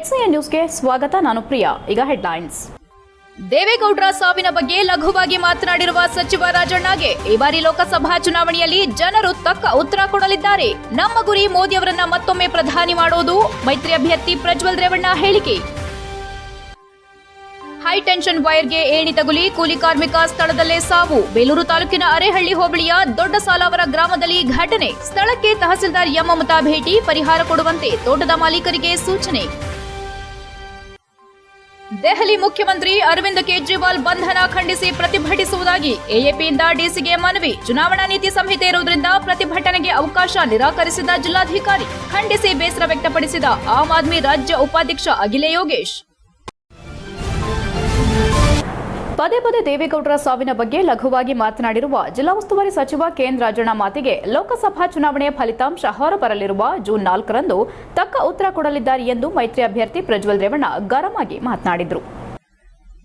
HCN ನ್ಯೂಸ್ಗೆ ಸ್ವಾಗತ, ನಾನು ಪ್ರಿಯಾ. ಈಗ ಹೆಡ್ಲೈನ್ಸ್ ದೇವೇಗೌಡರ ಸಾವಿನ ಬಗ್ಗೆ ಲಘುವಾಗಿ ಮಾತನಾಡಿರುವ ಸಚಿವ ರಾಜಣ್ಣಗೆ ಈ ಬಾರಿ ಲೋಕಸಭಾ ಚುನಾವಣೆಯಲ್ಲಿ ಜನರು ತಕ್ಕ ಉತ್ತರ ಕೊಡಲಿದ್ದಾರೆ. ನಮ್ಮ ಗುರಿ ಮೋದಿಯವರನ್ನ ಮತ್ತೊಮ್ಮೆ ಪ್ರಧಾನಿ ಮಾಡೋದು ಮೈತ್ರಿ ಅಭ್ಯರ್ಥಿ ಪ್ರಜ್ವಲ್ ರೇವಣ್ಣ ಹೇಳಿಕೆ. ಹೈ ಟೆನ್ಷನ್ ವೈರ್ಗೆ ಏಣಿ ತಗುಲಿ ಕೂಲಿ ಕಾರ್ಮಿಕ ಸ್ಥಳದಲ್ಲೇ ಸಾವು. ಬೇಲೂರು ತಾಲೂಕಿನ ಅರೆಹಳ್ಳಿ ಹೋಬಳಿಯ ದೊಡ್ಡ ಸಾಲಾವರ ಗ್ರಾಮದಲ್ಲಿ ಘಟನೆ. ಸ್ಥಳಕ್ಕೆ ತಹಸೀಲ್ದಾರ್ ಯಮ್ಮಮತಾ ಭೇಟಿ, ಪರಿಹಾರ ಕೊಡುವಂತೆ ತೋಟದ ಮಾಲೀಕರಿಗೆ ಸೂಚನೆ. ದೆಹಲಿ ಮುಖ್ಯಮಂತ್ರಿ ಅರವಿಂದ್ ಕೇಜ್ರಿವಾಲ್ ಬಂಧನ ಖಂಡಿಸಿ ಪ್ರತಿಭಟಿಸುವುದಾಗಿ ಎಎಪಿಯಿಂದ ಡಿಸಿಗೆ ಮನವಿ. ಚುನಾವಣಾ ನೀತಿ ಸಂಹಿತೆ ಇರುವುದರಿಂದ ಪ್ರತಿಭಟನೆಗೆ ಅವಕಾಶ ನಿರಾಕರಿಸಿದ ಜಿಲ್ಲಾಧಿಕಾರಿ ಖಂಡಿಸಿ ಬೇಸರ ವ್ಯಕ್ತಪಡಿಸಿದ ಆಮ್ ಆದ್ಮಿ ರಾಜ್ಯ ಉಪಾಧ್ಯಕ್ಷ ಅಖಿಲೇ ಯೋಗೇಶ್. ಪದೇ ಪದೇ ದೇವೇಗೌಡರ ಸಾವಿನ ಬಗ್ಗೆ ಲಘುವಾಗಿ ಮಾತನಾಡಿರುವ ಜಿಲ್ಲಾ ಉಸ್ತುವಾರಿ ಸಚಿವ ಕೆಎನ್ ರಾಜಣ್ಣ ಮಾತಿಗೆ ಲೋಕಸಭಾ ಚುನಾವಣೆಯ ಫಲಿತಾಂಶ ಹೊರಬರಲಿರುವ ಜೂನ್ ನಾಲ್ಕರಂದು ತಕ್ಕ ಉತ್ತರ ಕೊಡಲಿದ್ದಾರೆ ಎಂದು ಮೈತ್ರಿ ಅಭ್ಯರ್ಥಿ ಪ್ರಜ್ವಲ್ ರೇವಣ್ಣ ಗರಮಾಗಿ ಮಾತನಾಡಿದರು.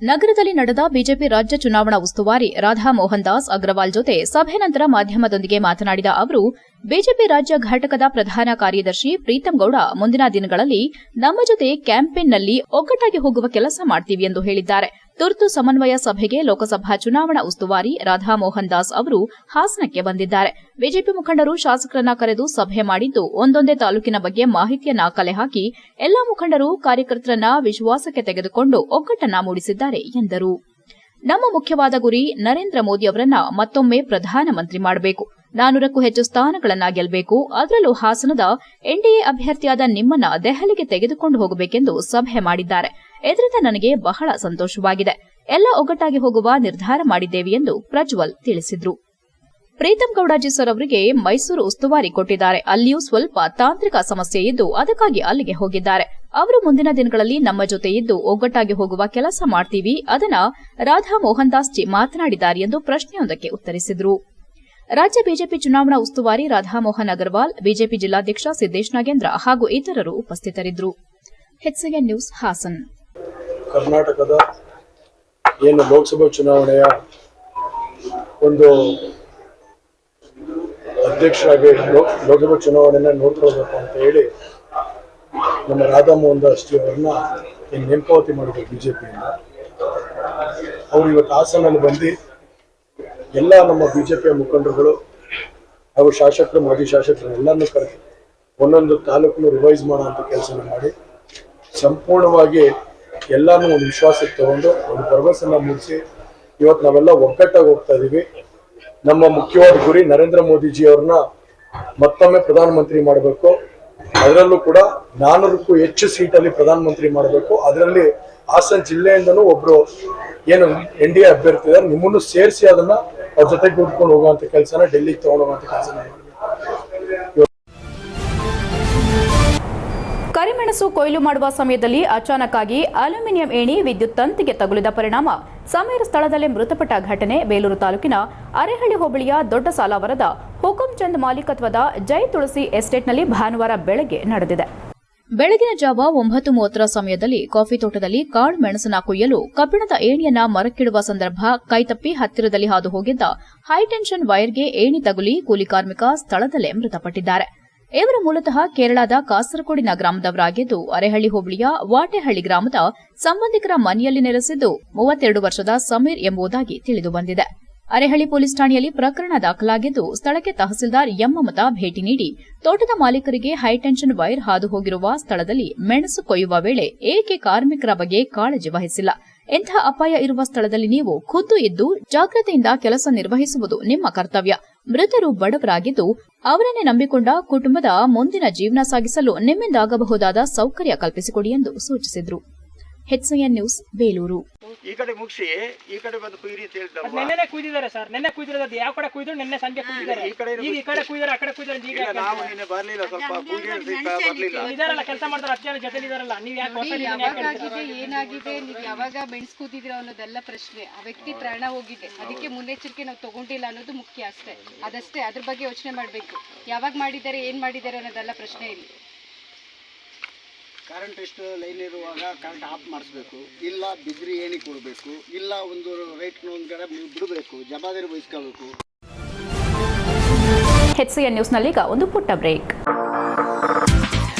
ನಗರದಲ್ಲಿ ನಡೆದ ಬಿಜೆಪಿ ರಾಜ್ಯ ಚುನಾವಣಾ ಉಸ್ತುವಾರಿ ರಾಧಾ ಮೋಹನ್ ದಾಸ್ ಅಗ್ರವಾಲ್ ಜೊತೆ ಸಭೆ ನಂತರ ಮಾಧ್ಯಮದೊಂದಿಗೆ ಮಾತನಾಡಿದ ಅವರು, ಬಿಜೆಪಿ ರಾಜ್ಯ ಘಟಕದ ಪ್ರಧಾನ ಕಾರ್ಯದರ್ಶಿ ಪ್ರೀತಂ ಗೌಡ ಮುಂದಿನ ದಿನಗಳಲ್ಲಿ ನಮ್ಮ ಜೊತೆ ಕ್ಯಾಂಪೇನ್ನಲ್ಲಿ ಒಗ್ಗಟ್ಟಾಗಿ ಹೋಗುವ ಕೆಲಸ ಮಾಡ್ತೀವಿ ಎಂದು ಹೇಳಿದ್ದಾರೆ. ತುರ್ತು ಸಮನ್ವಯ ಸಭೆಗೆ ಲೋಕಸಭಾ ಚುನಾವಣಾ ಉಸ್ತುವಾರಿ ರಾಧಾ ಮೋಹನ್ ದಾಸ್ ಅವರು ಹಾಸನಕ್ಕೆ ಬಂದಿದ್ದಾರೆ. ಬಿಜೆಪಿ ಮುಖಂಡರು ಶಾಸಕರನ್ನ ಕರೆದು ಸಭೆ ಮಾಡಿದ್ದು ಒಂದೊಂದೇ ತಾಲೂಕಿನ ಬಗ್ಗೆ ಮಾಹಿತಿಯನ್ನ ಕಲೆ ಹಾಕಿ ಎಲ್ಲಾ ಮುಖಂಡರು ಕಾರ್ಯಕರ್ತರನ್ನ ವಿಶ್ವಾಸಕ್ಕೆ ತೆಗೆದುಕೊಂಡು ಒಗ್ಗಟ್ಟನ್ನ ಮೂಡಿಸಿದ್ದಾರೆ ಎಂದರು. ನಮ್ಮ ಮುಖ್ಯವಾದ ಗುರಿ ನರೇಂದ್ರ ಮೋದಿ ಅವರನ್ನ ಮತ್ತೊಮ್ಮೆ ಪ್ರಧಾನಮಂತ್ರಿ ಮಾಡಬೇಕು. ನಾನೂರಕ್ಕೂ ಹೆಚ್ಚು ಸ್ಥಾನಗಳನ್ನ ಗೆಲ್ಲಬೇಕು ಅದರಲ್ಲೂ ಹಾಸನದ ಎನ್ಡಿಎ ಅಭ್ಯರ್ಥಿಯಾದ ನಿಮ್ಮನ್ನ ದೆಹಲಿಗೆ ತೆಗೆದುಕೊಂಡು ಹೋಗಬೇಕೆಂದು ಸಭೆ ಮಾಡಿದ್ದಾರೆ. ಇದರಿಂದ ನನಗೆ ಬಹಳ ಸಂತೋಷವಾಗಿದೆ. ಎಲ್ಲ ಒಗ್ಗಟ್ಟಾಗಿ ಹೋಗುವ ನಿರ್ಧಾರ ಮಾಡಿದ್ದೇವೆ ಎಂದು ಪ್ರಜ್ವಲ್ ತಿಳಿಸಿದ್ರು. ಪ್ರೀತಂ ಗೌಡಾಜಿ ಸರ್ ಅವರಿಗೆ ಮೈಸೂರು ಉಸ್ತುವಾರಿ ಕೊಟ್ಟಿದ್ದಾರೆ. ಅಲ್ಲಿಯೂ ಸ್ವಲ್ಪ ತಾಂತ್ರಿಕ ಸಮಸ್ಯೆ ಇದ್ದು ಅದಕ್ಕಾಗಿ ಅಲ್ಲಿಗೆ ಹೋಗಿದ್ದಾರೆ. ಅವರು ಮುಂದಿನ ದಿನಗಳಲ್ಲಿ ನಮ್ಮ ಜೊತೆ ಇದ್ದು ಒಗ್ಗಟ್ಟಾಗಿ ಹೋಗುವ ಕೆಲಸ ಮಾಡ್ತೀವಿ. ಅದನ್ನ ರಾಧಾ ಮೋಹನ್ ದಾಸ್ ಜಿ ಮಾತನಾಡಿದ್ದಾರೆ ಎಂದು ಪ್ರಶ್ನೆಯೊಂದಕ್ಕೆ ಉತ್ತರಿಸಿದರು. ರಾಜ್ಯ ಬಿಜೆಪಿ ಚುನಾವಣಾ ಉಸ್ತುವಾರಿ ರಾಧಾಮೋಹನ್ ಅಗರ್ವಾಲ್, ಬಿಜೆಪಿ ಜಿಲ್ಲಾಧ್ಯಕ್ಷ ಸಿದ್ದೇಶ್ ನಾಗೇಂದ್ರ ಹಾಗೂ ಇತರರು ಉಪಸ್ಥಿತರಿದ್ದರು. ನ್ಯೂಸ್ ಹಾಸನ್. ಕರ್ನಾಟಕದ ಏನು ಲೋಕಸಭಾ ಚುನಾವಣೆಯ ಒಂದು ಅಧ್ಯಕ್ಷರಾಗಿ ಲೋಕಸಭಾ ಚುನಾವಣೆನ ನೋಡ್ಕೊಳ್ಬೇಕು ಅಂತ ಹೇಳಿ ನಮ್ಮ ರಾಧಾಮೋಹನ್ ದಾಸ್ ಜಿ ಅವ್ರನ್ನ ನೇಮಕಾವತಿ ಮಾಡಿದ್ರು ಬಿಜೆಪಿಯಿಂದ. ಅವರು ಇವತ್ತು ಹಾಸನಲ್ಲಿ ಬಂದು ಎಲ್ಲ ನಮ್ಮ ಬಿಜೆಪಿಯ ಮುಖಂಡರುಗಳು ಹಾಗೂ ಶಾಸಕರು, ಮಾಜಿ ಶಾಸಕರು ಎಲ್ಲರನ್ನೂ ಕರೆದು ಒಂದೊಂದು ತಾಲೂಕನ್ನು ರಿವೈಸ್ ಮಾಡೋ ಕೆಲಸ ಮಾಡಿ ಸಂಪೂರ್ಣವಾಗಿ ಎಲ್ಲಾನು ಒಂದು ವಿಶ್ವಾಸಕ್ಕೆ ತಗೊಂಡು ಒಂದು ಭರವಸೆನ ಮುಗಿಸಿ ಇವತ್ತು ನಾವೆಲ್ಲ ಒಗ್ಗಟ್ಟಾಗಿ ಹೋಗ್ತಾ ಇದೀವಿ. ನಮ್ಮ ಮುಖ್ಯವಾದ ಗುರಿ ನರೇಂದ್ರ ಮೋದಿಜಿ ಅವ್ರನ್ನ ಮತ್ತೊಮ್ಮೆ ಪ್ರಧಾನಮಂತ್ರಿ ಮಾಡಬೇಕು. ಅದರಲ್ಲೂ ಕೂಡ ನಾನೂರಕ್ಕೂ ಹೆಚ್ಚು ಸೀಟಲ್ಲಿ ಪ್ರಧಾನಮಂತ್ರಿ ಮಾಡಬೇಕು. ಅದರಲ್ಲಿ ಹಾಸನ ಜಿಲ್ಲೆಯಿಂದನೂ ಒಬ್ರು ಏನು ಎನ್ ಡಿ ಎ ಅಭ್ಯರ್ಥಿ ಇದ್ದಾರೆ ನಿಮ್ಮನ್ನು ಸೇರಿಸಿ ಅದನ್ನ ಅವ್ರ ಜೊತೆಗೆ ಕೂತ್ಕೊಂಡು ಹೋಗುವಂತ ಕೆಲಸನ ಡೆಲ್ಲಿಗೆ ತಗೊಂಡು ಕೆಲಸ ಕರಿಮೆಣಸು ಕೊಯ್ಲು ಮಾಡುವ ಸಮಯದಲ್ಲಿ ಅಚಾನಕ್ ಆಗಿ ಅಲ್ಯೂಮಿನಿಯಂ ಏಣಿ ವಿದ್ಯುತ್ ತಂತಿಗೆ ತಗುಲಿದ ಪರಿಣಾಮ ಸಮೀರ ಸ್ಥಳದಲ್ಲೇ ಮೃತಪಟ್ಟ ಘಟನೆ ಬೇಲೂರು ತಾಲೂಕಿನ ಅರೆಹಳ್ಳಿ ಹೋಬಳಿಯ ದೊಡ್ಡ ಸಾಲಾವರದ ಹುಕುಂ ಚಂದ್ ಮಾಲೀಕತ್ವದ ಜೈ ತುಳಸಿ ಎಸ್ಟೇಟ್ನಲ್ಲಿ ಭಾನುವಾರ ಬೆಳಗ್ಗೆ ನಡೆದಿದೆ. ಬೆಳಗಿನ ಜಾವ ಒಂಬತ್ತು ಮೂವತ್ತರ ಸಮಯದಲ್ಲಿ ಕಾಫಿ ತೋಟದಲ್ಲಿ ಕಾಳು ಮೆಣಸನ ಕೊಯ್ಯಲು ಕಬ್ಬಿಣದ ಏಣಿಯನ್ನ ಮರಕ್ಕಿಡುವ ಸಂದರ್ಭ ಕೈತಪ್ಪಿ ಹತ್ತಿರದಲ್ಲಿ ಹಾದು ಹೋಗಿದ್ದ ಹೈಟೆನ್ಷನ್ ವೈರ್ಗೆ ಏಣಿ ತಗುಲಿ ಕೂಲಿ ಕಾರ್ಮಿಕ ಸ್ಥಳದಲ್ಲೇ ಮೃತಪಟ್ಟಿದ್ದಾರೆ. ಇವರು ಮೂಲತಃ ಕೇರಳದ ಕಾಸರಗೋಡಿನ ಗ್ರಾಮದವರಾಗಿದ್ದು, ಅರೆಹಳ್ಳಿ ಹೋಬಳಿಯ ವಾಟೆಹಳ್ಳಿ ಗ್ರಾಮದ ಸಂಬಂಧಿಕರ ಮನೆಯಲ್ಲಿ ನೆಲೆಸಿದ್ದು ಮೂವತ್ತೆರಡು ವರ್ಷದ ಸಮೀರ್ ಎಂಬುದಾಗಿ ತಿಳಿದು ಬಂದಿದೆ ಅರೆಹಳ್ಳಿ ಪೊಲೀಸ್ ಠಾಣೆಯಲ್ಲಿ ಪ್ರಕರಣ ದಾಖಲಾಗಿದ್ದು, ಸ್ಥಳಕ್ಕೆ ತಹಸೀಲ್ದಾರ್ ಯಮ್ಮಮತ ಭೇಟಿ ನೀಡಿ, ತೋಟದ ಮಾಲೀಕರಿಗೆ ಹೈಟೆನ್ಷನ್ ವೈರ್ ಹಾದು ಹೋಗಿರುವ ಸ್ಥಳದಲ್ಲಿ ಮೆಣಸು ಕೊಯ್ಯುವ ವೇಳೆ ಏಕೆ ಕಾರ್ಮಿಕರ ಬಗ್ಗೆ ಕಾಳಜಿ ವಹಿಸಿಲ್ಲ? ಎಂಥ ಅಪಾಯ ಇರುವ ಸ್ಥಳದಲ್ಲಿ ನೀವು ಖುದ್ದು ಇದ್ದು, ಜಾಗ್ರತೆಯಿಂದ ಕೆಲಸ ನಿರ್ವಹಿಸುವುದು ನಿಮ್ಮ ಕರ್ತವ್ಯ. ಮೃತರು ಬಡವರಾಗಿದ್ದು ಅವರನ್ನೇ ನಂಬಿಕೊಂಡ ಕುಟುಂಬದ ಮುಂದಿನ ಜೀವನ ಸಾಗಿಸಲು ನಿಮ್ಮಿಂದಾಗಬಹುದಾದ ಸೌಕರ್ಯ ಕಲ್ಪಿಸಿಕೊಡಿ ಎಂದು ಸೂಚಿಸಿದರು. HIN news Belur. ಈ ಕಡೆ ಮುಗಿಸಿ ಈ ಕಡೆ ಬಂದು ಕುಯ್ರಿ ಅಂತ ಹೇಳ್ತಾರೆ ನೆನ್ನೆ ಕುಯ್ದಿದ್ದಾರೆ ಸರ್ ನೆನ್ನೆ ಕುಯ್ದಿರೋದು ಯಾವ ಕಡೆ ಕುಯ್ದ್ರು ನೆನ್ನೆ ಸಂಜೆ ಕುಯ್ದಿದ್ದಾರೆ. ಈ ಕಡೆ ಈಗ ಈ ಕಡೆ ಕುಯ್ದಾರೆ ಆ ಕಡೆ ಕುಯ್ದಾರೆ ಈಗ ನಾವು ನಿನ್ನೆ ಬರ್ಲಿಲ್ಲ ಸ್ವಲ್ಪ ಬರ್ಲಿಲ್ಲ. ಇದಾರಲ್ಲ ಕೆಲಸ ಮಾಡ್ತಾರೆ ಹತ್ತು ಜನ ಜೊತೆ ಇದಾರಲ್ಲ ನೀವು ಯಾಕೆ ಹೇಳ್ತೀರಾ? ಏನಾಗಿದೆ ನೀವು ಯಾವಾಗ ಬೆಳೆಸ್ಕೂತಿದ್ರ ಅನ್ನೋದೆಲ್ಲ ಪ್ರಶ್ನೆ. ಆ ವ್ಯಕ್ತಿ ಪ್ರಾಣ ಹೋಗಿದೆ. ಅದಕ್ಕೆ ಮುನ್ನೆಚ್ಚರಿಕೆ ನಾವು ತಗೊಂಡಿಲ್ಲ ಅನ್ನೋದು ಮುಖ್ಯ ಅಷ್ಟೇ. ಅದಷ್ಟೇ ಅದ್ರ ಬಗ್ಗೆ ಯೋಚನೆ ಮಾಡಬೇಕು. ಯಾವಾಗ ಮಾಡಿದ್ದಾರೆ ಏನ್ ಮಾಡಿದ್ದಾರೆ ಅನ್ನೋದೆಲ್ಲ ಪ್ರಶ್ನೆ ಇಲ್ಲಿ. ಕರೆಂಟ್ ಎಷ್ಟು ಲೈನ್ ಇರುವಾಗ ಕರೆಂಟ್ ಆಫ್ ಮಾಡಿಸ್ಬೇಕು, ಇಲ್ಲ ಬಿದ್ರಿ ಏಣಿ ಕೊಡಬೇಕು, ಇಲ್ಲ ಒಂದು ರೈಟ್ ಒಂದು ಕಡೆ ಬಿಡಬೇಕು, ಜವಾಬ್ದಾರಿ ವಹಿಸ್ಕೋಬೇಕು ನಲ್ಲಿ ಈಗ ಒಂದು ಪುಟ್ಟ ಬ್ರೇಕ್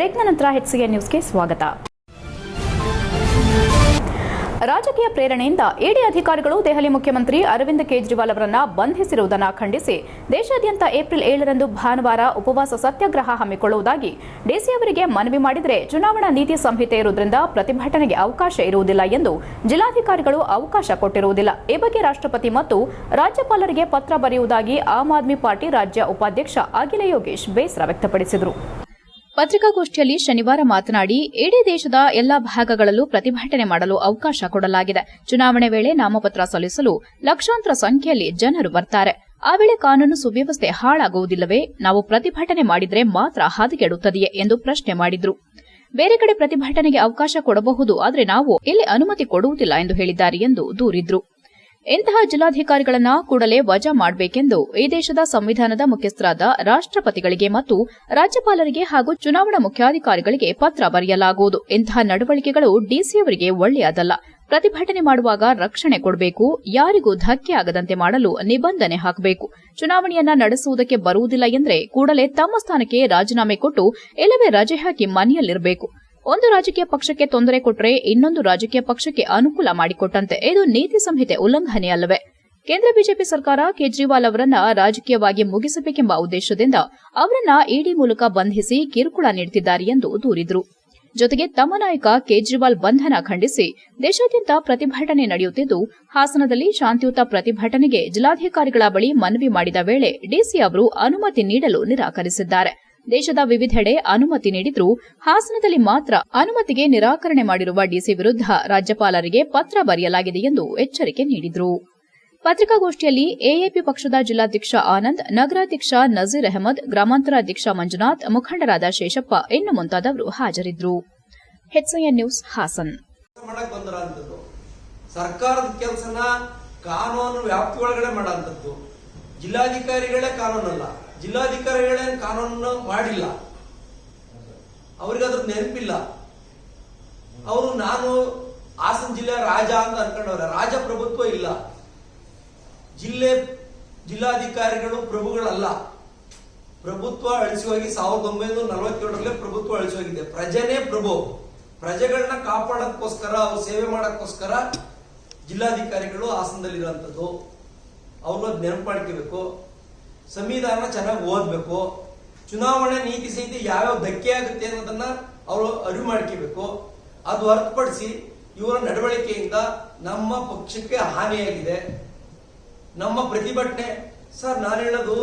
ಬ್ರೇಕ್ನ ನಂತರ ಹೆಚ್ಚಿಗೆ ನ್ಯೂಸ್ಗೆ ಸ್ವಾಗತ. ರಾಜಕೀಯ ಪ್ರೇರಣೆಯಿಂದ ಇಡಿ ಅಧಿಕಾರಿಗಳು ದೆಹಲಿ ಮುಖ್ಯಮಂತ್ರಿ ಅರವಿಂದ್ ಕೇಜ್ರಿವಾಲ್ ಅವರನ್ನ ಬಂಧಿಸಿರುವುದನ್ನು ಖಂಡಿಸಿ ದೇಶಾದ್ಯಂತ ಏಪ್ರಿಲ್ ಏಳರಂದು ಭಾನುವಾರ ಉಪವಾಸ ಸತ್ಯಾಗ್ರಹ ಹಮ್ಮಿಕೊಳ್ಳುವುದಾಗಿ ಡಿಸಿ ಅವರಿಗೆ ಮನವಿ ಮಾಡಿದರೆ ಚುನಾವಣಾ ನೀತಿ ಸಂಹಿತೆ ಇರುವುದರಿಂದ ಪ್ರತಿಭಟನೆಗೆ ಅವಕಾಶ ಇರುವುದಿಲ್ಲ ಎಂದು ಜಿಲ್ಲಾಧಿಕಾರಿಗಳು ಅವಕಾಶ ಕೊಟ್ಟಿರುವುದಿಲ್ಲ. ಈ ಬಗ್ಗೆ ರಾಷ್ಟ್ರಪತಿ ಮತ್ತು ರಾಜ್ಯಪಾಲರಿಗೆ ಪತ್ರ ಬರೆಯುವುದಾಗಿ ಆಮ್ ಆದ್ಮಿ ಪಾರ್ಟಿ ರಾಜ್ಯ ಉಪಾಧ್ಯಕ್ಷ ಅಖಿಲ ಯೋಗೇಶ್ ಬೇಸರ ವ್ಯಕ್ತಪಡಿಸಿದರು. ಪತ್ರಿಕಾಗೋಷ್ಠಿಯಲ್ಲಿ ಶನಿವಾರ ಮಾತನಾಡಿ, ಇಡೀ ದೇಶದ ಎಲ್ಲಾ ಭಾಗಗಳಲ್ಲೂ ಪ್ರತಿಭಟನೆ ಮಾಡಲು ಅವಕಾಶ ಕೊಡಲಾಗಿದೆ. ಚುನಾವಣೆ ವೇಳೆ ನಾಮಪತ್ರ ಸಲ್ಲಿಸಲು ಲಕ್ಷಾಂತರ ಸಂಖ್ಯೆಯಲ್ಲಿ ಜನರು ಬರ್ತಾರೆ. ಆ ವೇಳೆ ಕಾನೂನು ಸುವ್ಯವಸ್ಥೆ ಹಾಳಾಗುವುದಿಲ್ಲವೇ? ನಾವು ಪ್ರತಿಭಟನೆ ಮಾಡಿದ್ರೆ ಮಾತ್ರ ಹಾದಿಗೆಡುತ್ತದೆಯೇ ಎಂದು ಪ್ರಶ್ನೆ ಮಾಡಿದ್ರು. ಬೇರೆ ಕಡೆ ಪ್ರತಿಭಟನೆಗೆ ಅವಕಾಶ ಕೊಡಬಹುದು, ಆದರೆ ನಾವು ಇಲ್ಲಿ ಅನುಮತಿ ಕೊಡುವುದಿಲ್ಲ ಎಂದು ಹೇಳಿದ್ದಾರೆ ಎಂದು ದೂರಿದ್ರು. ಇಂತಹ ಜಿಲ್ಲಾಧಿಕಾರಿಗಳನ್ನ ಕೂಡಲೇ ವಜಾ ಮಾಡಬೇಕೆಂದು ಈ ದೇಶದ ಸಂವಿಧಾನದ ಮುಖ್ಯಸ್ಥರಾದ ರಾಷ್ಟ್ರಪತಿಗಳಿಗೆ ಮತ್ತು ರಾಜ್ಯಪಾಲರಿಗೆ ಹಾಗೂ ಚುನಾವಣಾ ಮುಖ್ಯಾಧಿಕಾರಿಗಳಿಗೆ ಪತ್ರ ಬರೆಯಲಾಗುವುದು. ಇಂತಹ ನಡವಳಿಕೆಗಳು ಡಿಸಿಯವರಿಗೆ ಒಳ್ಳೆಯದಲ್ಲ. ಪ್ರತಿಭಟನೆ ಮಾಡುವಾಗ ರಕ್ಷಣೆ ಕೊಡಬೇಕು, ಯಾರಿಗೂ ಧಕ್ಕೆ ಆಗದಂತೆ ಮಾಡಲು ನಿಬಂಧನೆ ಹಾಕಬೇಕು. ಚುನಾವಣೆಯನ್ನ ನಡೆಸುವುದಕ್ಕೆ ಬರುವುದಿಲ್ಲ ಎಂದರೆ ಕೂಡಲೇ ತಮ್ಮ ಸ್ಥಾನಕ್ಕೆ ರಾಜೀನಾಮೆ ಕೊಟ್ಟು ಇಲ್ಲವೇ ರಜೆ ಹಾಕಿ ಮನೆಯಲ್ಲಿರಬೇಕು. ಒಂದು ರಾಜಕೀಯ ಪಕ್ಷಕ್ಕೆ ತೊಂದರೆ ಕೊಟ್ಟರೆ ಇನ್ನೊಂದು ರಾಜಕೀಯ ಪಕ್ಷಕ್ಕೆ ಅನುಕೂಲ ಮಾಡಿಕೊಟ್ಟಂತೆ. ಇದು ನೀತಿ ಸಂಹಿತೆ ಉಲ್ಲಂಘನೆಯಲ್ಲವೇ? ಕೇಂದ್ರ ಬಿಜೆಪಿ ಸರ್ಕಾರ ಕೇಜ್ರಿವಾಲ್ ಅವರನ್ನ ರಾಜಕೀಯವಾಗಿ ಮುಗಿಸಬೇಕೆಂಬ ಉದ್ದೇಶದಿಂದ ಅವರನ್ನ ಇಡಿ ಮೂಲಕ ಬಂಧಿಸಿ ಕಿರುಕುಳ ನೀಡುತ್ತಿದ್ದಾರೆ ಎಂದು ದೂರಿದರು. ಜೊತೆಗೆ ತಮ್ಮ ನಾಯಕ ಕೇಜ್ರಿವಾಲ್ ಬಂಧನ ಖಂಡಿಸಿ ದೇಶಾದ್ಯಂತ ಪ್ರತಿಭಟನೆ ನಡೆಯುತ್ತಿದ್ದು, ಹಾಸನದಲ್ಲಿ ಶಾಂತಿಯುತ ಪ್ರತಿಭಟನೆಗೆ ಜಿಲ್ಲಾಧಿಕಾರಿಗಳ ಬಳಿ ಮನವಿ ಮಾಡಿದ ವೇಳೆ ಡಿಸಿ ಅವರು ಅನುಮತಿ ನೀಡಲು ನಿರಾಕರಿಸಿದ್ದಾರೆ. ದೇಶದ ವಿವಿಧೆಡೆ ಅನುಮತಿ ನೀಡಿದ್ರೂ ಹಾಸನದಲ್ಲಿ ಮಾತ್ರ ಅನುಮತಿಗೆ ನಿರಾಕರಣೆ ಮಾಡಿರುವ ಡಿಸಿ ವಿರುದ್ಧ ರಾಜ್ಯಪಾಲರಿಗೆ ಪತ್ರ ಬರೆಯಲಾಗಿದೆ ಎಂದು ಎಚ್ಚರಿಕೆ ನೀಡಿದರು. ಪತ್ರಿಕಾಗೋಷ್ಠಿಯಲ್ಲಿ ಎಎಪಿ ಪಕ್ಷದ ಜಿಲ್ಲಾಧ್ಯಕ್ಷ ಆನಂದ್, ನಗರಾಧ್ಯಕ್ಷ ನಜೀರ್ ಅಹಮದ್ ಗ್ರಾಮಾಂತರ ಅಧ್ಯಕ್ಷ ಮಂಜುನಾಥ್, ಮುಖಂಡರಾದ ಶೇಷಪ್ಪ ಇನ್ನು ಮುಂತಾದವರು ಹಾಜರಿದ್ದರು ನ್ಯೂಸ್ ಹಾಸನ್. ಸರ್ಕಾರದ ಕೆಲಸನ ಕಾನೂನು ವ್ಯಾಪ್ತಿ ಒಳಗಡೆ ಮಾಡುವಂಥದ್ದು ಜಿಲ್ಲಾಧಿಕಾರಿಗಳೇ ಕಾನೂನಲ್ಲ. ಜಿಲ್ಲಾಧಿಕಾರಿಗಳೇ ಕಾನೂನು ಮಾಡಿಲ್ಲ? ಅವ್ರಿಗೆ ಅದ್ರ ನೆನಪಿಲ್ಲ? ಅವರು ನಾನು ಹಾಸನ ಜಿಲ್ಲೆ ರಾಜ ಅಂತ ಅನ್ಕೊಂಡವ್ರೆ, ರಾಜ ಪ್ರಭುತ್ವ ಇಲ್ಲ. ಜಿಲ್ಲೆ ಜಿಲ್ಲಾಧಿಕಾರಿಗಳು ಪ್ರಭುಗಳಲ್ಲ. ಪ್ರಭುತ್ವ ಅಳಿಸಿ ಹೋಗಿ ಸಾವಿರದ ಒಂಬೈನೂರ ನಲವತ್ತೇಳರಲ್ಲೇ ಪ್ರಭುತ್ವ ಅಳಿಸಿ ಹೋಗಿದೆ ಪ್ರಜೆನೇ ಪ್ರಭು. ಪ್ರಜೆಗಳನ್ನ ಕಾಪಾಡೋಕ್ಕೋಸ್ಕರ, ಅವ್ರು ಸೇವೆ ಮಾಡೋಕ್ಕೋಸ್ಕರ ಜಿಲ್ಲಾಧಿಕಾರಿಗಳು ಹಾಸನದಲ್ಲಿರುವಂಥದ್ದು. ಅವ್ರನ್ನ ನೆನಪು ಮಾಡ್ಕೋಬೇಕು. ಸಂವಿಧಾನ ಚೆನ್ನಾಗಿ ಓದಬೇಕು. ಚುನಾವಣೆ ನೀತಿ ಸಂಹಿತೆ ಯಾವ್ಯಾವ ಧಕ್ಕೆ ಆಗುತ್ತೆ ಅನ್ನೋದನ್ನ ಅವರು ಅರಿವು ಮಾಡ್ಕೋಬೇಕು. ಅದು ಹೊರತುಪಡಿಸಿ ಇವರ ನಡವಳಿಕೆಯಿಂದ ನಮ್ಮ ಪಕ್ಷಕ್ಕೆ ಹಾನಿಯಾಗಿದೆ. ನಮ್ಮ ಪ್ರತಿಭಟನೆ, ಸರ್ ನಾನು ಹೇಳೋದು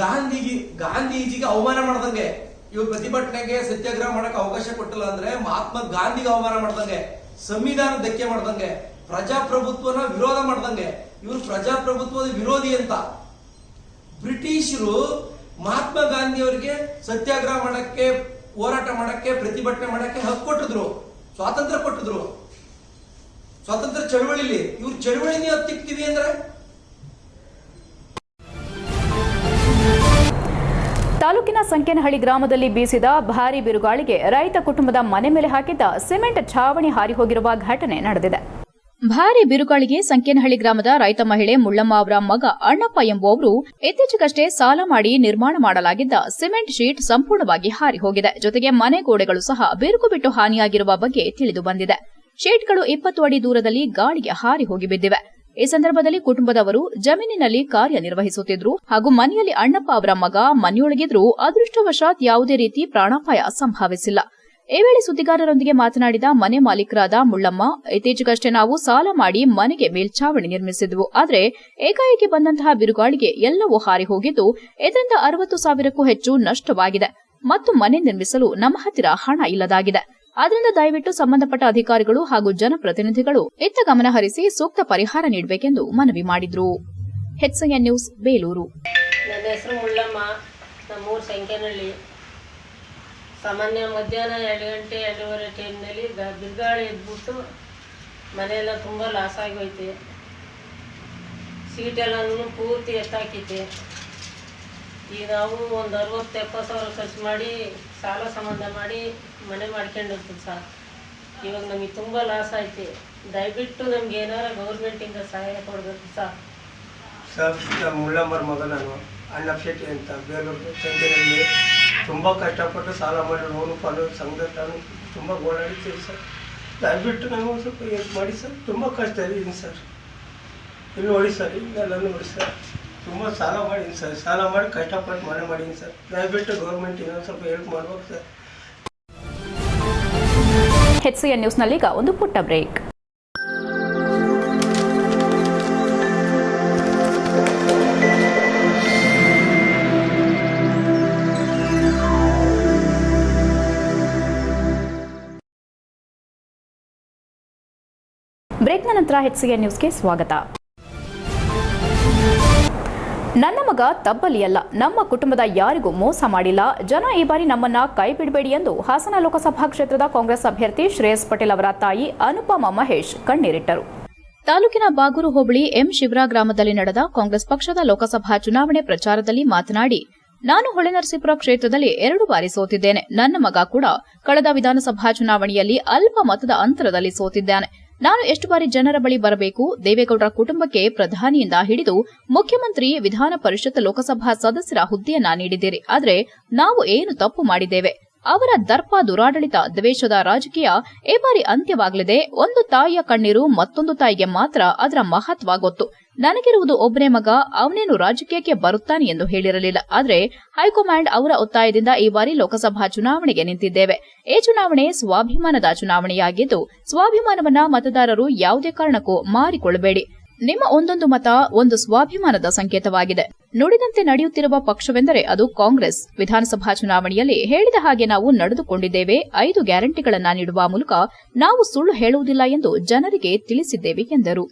ಗಾಂಧಿಗೆ ಗಾಂಧೀಜಿಗೆ ಅವಮಾನ ಮಾಡ್ದಂಗೆ. ಇವ್ರ ಪ್ರತಿಭಟನೆಗೆ ಸತ್ಯಾಗ್ರಹ ಮಾಡಕ್ಕೆ ಅವಕಾಶ ಕೊಟ್ಟಿಲ್ಲ ಅಂದ್ರೆ ಮಹಾತ್ಮ ಗಾಂಧಿಗೆ ಅವಮಾನ ಮಾಡ್ದಂಗೆ, ಸಂವಿಧಾನ ಧಕ್ಕೆ ಮಾಡ್ದಂಗೆ, ಪ್ರಜಾಪ್ರಭುತ್ವನ ವಿರೋಧ ಮಾಡ್ದಂಗೆ. ಇವರು ಪ್ರಜಾಪ್ರಭುತ್ವದ ವಿರೋಧಿ ಅಂತ ಬ್ರಿಟಿಷರು ಮಹಾತ್ಮ ಗಾಂಧಿ ಅವರಿಗೆ ಸತ್ಯಾಗ್ರಹ ಮಾಡಕ್ಕೆ ಹೋರಾಟ ಮಾಡಕ್ಕೆ, ಪ್ರತಿಭಟನೆ ಮಾಡಕ್ಕೆ ಹಕ್ಕು ಕೊಟ್ಟಿದ್ರು. ಸ್ವಾತಂತ್ರ್ಯ ಕೊಟ್ಟಿದ್ರು. ಸ್ವಾತಂತ್ರ್ಯ ಚಳವಳಿಲಿ. ಇವ್ರು ಚಳವಳಿನೇ ಹತ್ತಿಕ್ತೀವಿ ಅಂದ್ರೆ? ತಾಲೂಕು ತಾಲೂಕಿನ ಸಂಕೇನಹಳ್ಳಿ ಗ್ರಾಮದಲ್ಲಿ ಬೀಸಿದ ಭಾರೀ ಬಿರುಗಾಳಿಗೆ ರೈತ ಕುಟುಂಬದ ಮನೆ ಮೇಲೆ ಹಾಕಿದ್ದ ಸಿಮೆಂಟ್ ಛಾವಣಿ ಹಾರಿ ಹೋಗಿರುವ ಘಟನೆ ನಡೆದಿದೆ. ಭಾರಿ ಬಿರುಗಾಳಿಗೆ ಸಂಕೇನಹಳ್ಳಿ ಗ್ರಾಮದ ರೈತ ಮಹಿಳೆ ಮುಳ್ಳಮ್ಮ ಅವರ ಮಗ ಅಣ್ಣಪ್ಪ ಎಂಬುವವರು ಇತ್ತೀಚೆಗಷ್ಟೇ ಸಾಲ ಮಾಡಿ ನಿರ್ಮಾಣ ಮಾಡಲಾಗಿದ್ದ ಸಿಮೆಂಟ್ ಶೀಟ್ ಸಂಪೂರ್ಣವಾಗಿ ಹಾರಿ ಹೋಗಿದೆ. ಜೊತೆಗೆ ಮನೆ ಗೋಡೆಗಳು ಸಹ ಬಿರುಕು ಬಿಟ್ಟು ಹಾನಿಯಾಗಿರುವ ಬಗ್ಗೆ ತಿಳಿದು ಬಂದಿದೆ. ಶೀಟ್ಗಳು ಇಪ್ಪತ್ತು ಅಡಿ ದೂರದಲ್ಲಿ ಗಾಳಿಗೆ ಹಾರಿ ಹೋಗಿ ಬಿದ್ದಿವೆ. ಈ ಸಂದರ್ಭದಲ್ಲಿ ಕುಟುಂಬದವರು ಜಮೀನಿನಲ್ಲಿ ಕಾರ್ಯನಿರ್ವಹಿಸುತ್ತಿದ್ರು ಹಾಗೂ ಮನೆಯಲ್ಲಿ ಅಣ್ಣಪ್ಪ ಅವರ ಮಗ ಮನೆಯೊಳಗಿದ್ರೂ ಅದೃಷ್ಟವಶಾತ್ ಯಾವುದೇ ರೀತಿ ಪ್ರಾಣಾಪಾಯ ಸಂಭವಿಸಿಲ್ಲ. ಈ ವೇಳೆ ಸುದ್ದಿಗಾರರೊಂದಿಗೆ ಮಾತನಾಡಿದ ಮನೆ ಮಾಲೀಕರಾದ ಮುಳ್ಳಮ್ಮ, ಇತ್ತೀಚೆಗಷ್ಟೇ ನಾವು ಸಾಲ ಮಾಡಿ ಮನೆಗೆ ಮೇಲ್ಛಾವಣಿ ನಿರ್ಮಿಸಿದ್ವು. ಆದರೆ ಏಕಾಏಕಿ ಬಂದಂತಹ ಬಿರುಗಾಳಿಗೆ ಎಲ್ಲವೂ ಹಾರಿ ಹೋಗಿದ್ದು ಇದರಿಂದ ಅರವತ್ತು ಸಾವಿರಕ್ಕೂ ಹೆಚ್ಚು ನಷ್ಟವಾಗಿದೆ. ಮತ್ತು ಮನೆ ನಿರ್ಮಿಸಲು ನಮ್ಮ ಹತ್ತಿರ ಹಣ ಇಲ್ಲದಾಗಿದೆ. ಆದ್ದರಿಂದ ದಯವಿಟ್ಟು ಸಂಬಂಧಪಟ್ಟ ಅಧಿಕಾರಿಗಳು ಹಾಗೂ ಜನಪ್ರತಿನಿಧಿಗಳು ಇತ್ತ ಗಮನಹರಿಸಿ ಸೂಕ್ತ ಪರಿಹಾರ ನೀಡಬೇಕೆಂದು ಮನವಿ ಮಾಡಿದ್ರು. ನ್ಯೂಸ್ ಬೇಲೂರು. ನನ್ನ ಹೆಸರು ಮುಳ್ಳಮ್ಮ. ಸಾಮಾನ್ಯ ಮಧ್ಯಾಹ್ನ ಎರಡು ಗಂಟೆ ಎರಡೂವರೆ ಟೈಮ್ನಲ್ಲಿ ಗ ಬಿರುಗಾಳಿ ಎದ್ಬಿಟ್ಟು ಮನೆಯೆಲ್ಲ ತುಂಬ ಲಾಸ್ ಆಗೋಯ್ತೆ. ಸೀಟೆಲ್ಲನೂ ಪೂರ್ತಿ ಎತ್ತಾಕಿತ್ತು. ಈಗ ನಾವು ಒಂದು ಅರವತ್ತು, ಎಪ್ಪತ್ತು ಸಾವಿರ ಖರ್ಚು ಮಾಡಿ, ಸಾಲ ಸಂಬಂಧ ಮಾಡಿ ಮನೆ ಮಾಡ್ಕೊಂಡಿರ್ತೀವಿ ಸರ್. ಇವಾಗ ನಮಗೆ ತುಂಬ ಲಾಸ್ ಆಯ್ತು. ದಯವಿಟ್ಟು ನಮ್ಗೆ ಏನಾರ ಗೌರ್ಮೆಂಟಿಂದ ಸಹಾಯ ಕೊಡಬೇಕು ಸರ್. ಸರ್ ಮುಳ್ಳಮ್ಮರ ಮಗ ನಾನು ಅಣ್ಣ ಶೆಟ್ಟಿ ಅಂತ ಬೇಲೂರು ಸಂಖ್ಯೆಯಲ್ಲಿ ತುಂಬ ಕಷ್ಟಪಟ್ಟು ಸಾಲ ಮಾಡಿ ಲೋನು ಪಾಲು ಸಂಘದ ತಾನು ತುಂಬ ಓಡಾಡಿದ್ದೀವಿ ಸರ್. ದಯವಿಟ್ಟು ನಮಗೆ ಸ್ವಲ್ಪ ಹೆಲ್ಪ್ ಮಾಡಿ ಸರ್. ತುಂಬ ಕಷ್ಟ ಇದ್ದೀನಿ ಸರ್. ಇಲ್ಲಿ ನೋಡಿ ಸರ್ ಇಲ್ಲೆಲ್ಲ ನೋಡಿ ಸರ್. ತುಂಬ ಸಾಲ ಮಾಡೀನಿ ಸರ್. ಸಾಲ ಮಾಡಿ ಕಷ್ಟಪಟ್ಟು ಮನೆ ಮಾಡೀನಿ ಸರ್. ದಯವಿಟ್ಟು ಗೌರ್ಮೆಂಟ್ ಇನ್ನೊಂದು ಸ್ವಲ್ಪ ಹೆಲ್ಪ್ ಮಾಡ್ಬೇಕು ಸರ್. ನ್ಯೂಸ್ನಲ್ಲಿ ಈಗ ಒಂದು ಪುಟ್ಟ ಬ್ರೇಕ್ ನಂತರ ಹೆಚ್ಚಿಗೆ ನ್ಯೂಸ್ಗೆ ಸ್ವಾಗತ. ನನ್ನ ಮಗ ತಬ್ಬಲಿಯಲ್ಲ. ನಮ್ಮ ಕುಟುಂಬದ ಯಾರಿಗೂ ಮೋಸ ಮಾಡಿಲ್ಲ. ಜನ ಈ ಬಾರಿ ನಮ್ಮನ್ನ ಕೈ ಬಿಡಬೇಡಿ ಎಂದು ಹಾಸನ ಲೋಕಸಭಾ ಕ್ಷೇತ್ರದ ಕಾಂಗ್ರೆಸ್ ಅಭ್ಯರ್ಥಿ ಶ್ರೇಯಸ್ ಪಟೇಲ್ ಅವರ ತಾಯಿ ಅನುಪಮ ಮಹೇಶ್ ಕಣ್ಣೀರಿಟ್ಟರು. ತಾಲೂಕಿನ ಬಾಗೂರು ಹೋಬಳಿ ಎಂ ಶಿವರಾ ಗ್ರಾಮದಲ್ಲಿ ನಡೆದ ಕಾಂಗ್ರೆಸ್ ಪಕ್ಷದ ಲೋಕಸಭಾ ಚುನಾವಣೆ ಪ್ರಚಾರದಲ್ಲಿ ಮಾತನಾಡಿ, ನಾನು ಹೊಳೆನರಸೀಪುರ ಕ್ಷೇತ್ರದಲ್ಲಿ ಎರಡು ಬಾರಿ ಸೋತಿದ್ದೇನೆ. ನನ್ನ ಮಗ ಕೂಡ ಕಳೆದ ವಿಧಾನಸಭಾ ಚುನಾವಣೆಯಲ್ಲಿ ಅಲ್ಪ ಮತದ ಅಂತರದಲ್ಲಿ ಸೋತಿದ್ದಾನೆ. ನಾನು ಎಷ್ಟು ಬಾರಿ ಜನರ ಬಳಿ ಬರಬೇಕು? ದೇವೇಗೌಡರ ಕುಟುಂಬಕ್ಕೆ ಪ್ರಧಾನಿಯಿಂದ ಹಿಡಿದು ಮುಖ್ಯಮಂತ್ರಿ, ವಿಧಾನ ಪರಿಷತ್, ಲೋಕಸಭಾ ಸದಸ್ಯರ ಹುದ್ದೆಯನ್ನ ನೀಡಿದ್ದೀರಿ. ಆದರೆ ನಾವು ಏನು ತಪ್ಪು ಮಾಡಿದ್ದೇವೆ? ಅವರ ದರ್ಪ ದುರಾಡಳಿತ ದ್ವೇಷದ ರಾಜಕೀಯ ಈ ಬಾರಿ ಅಂತ್ಯವಾಗಲಿದೆ. ಒಂದು ತಾಯಿಯ ಕಣ್ಣೀರು ಮತ್ತೊಂದು ತಾಯಿಗೆ ಮಾತ್ರ ಅದರ ಮಹತ್ವ ಗೊತ್ತು. ನನಗಿರುವುದು ಒಬ್ಬನೇ ಮಗ, ಅವನೇನು ರಾಜಕೀಯಕ್ಕೆ ಬರುತ್ತಾನೆ ಎಂದು ಹೇಳಿರಲಿಲ್ಲ. ಆದರೆ ಹೈಕಮಾಂಡ್ ಅವರ ಒತ್ತಾಯದಿಂದ ಈ ಬಾರಿ ಲೋಕಸಭಾ ಚುನಾವಣೆಗೆ ನಿಂತಿದ್ದೇವೆ. ಈ ಚುನಾವಣೆ ಸ್ವಾಭಿಮಾನದ ಚುನಾವಣೆಯಾಗಿದ್ದು, ಸ್ವಾಭಿಮಾನವನ್ನ ಮತದಾರರು ಯಾವುದೇ ಕಾರಣಕ್ಕೂ ಮಾರಿಕೊಳ್ಳಬೇಡಿ. ನಿಮ್ಮ ಒಂದೊಂದು ಮತ ಒಂದು ಸ್ವಾಭಿಮಾನದ ಸಂಕೇತವಾಗಿದೆ. ನುಡಿದಂತೆ ನಡೆಯುತ್ತಿರುವ ಪಕ್ಷವೆಂದರೆ ಅದು ಕಾಂಗ್ರೆಸ್. ವಿಧಾನಸಭಾ ಚುನಾವಣೆಯಲ್ಲಿ ಹೇಳಿದ ಹಾಗೆ ನಾವು ನಡೆದುಕೊಂಡಿದ್ದೇವೆ. ಐದು ಗ್ಯಾರಂಟಿಗಳನ್ನು ನೀಡುವ ಮೂಲಕ ನಾವು ಸುಳ್ಳು ಹೇಳುವುದಿಲ್ಲ ಎಂದು ಜನರಿಗೆ ತಿಳಿಸಿದ್ದೇವೆ ಎಂದರು.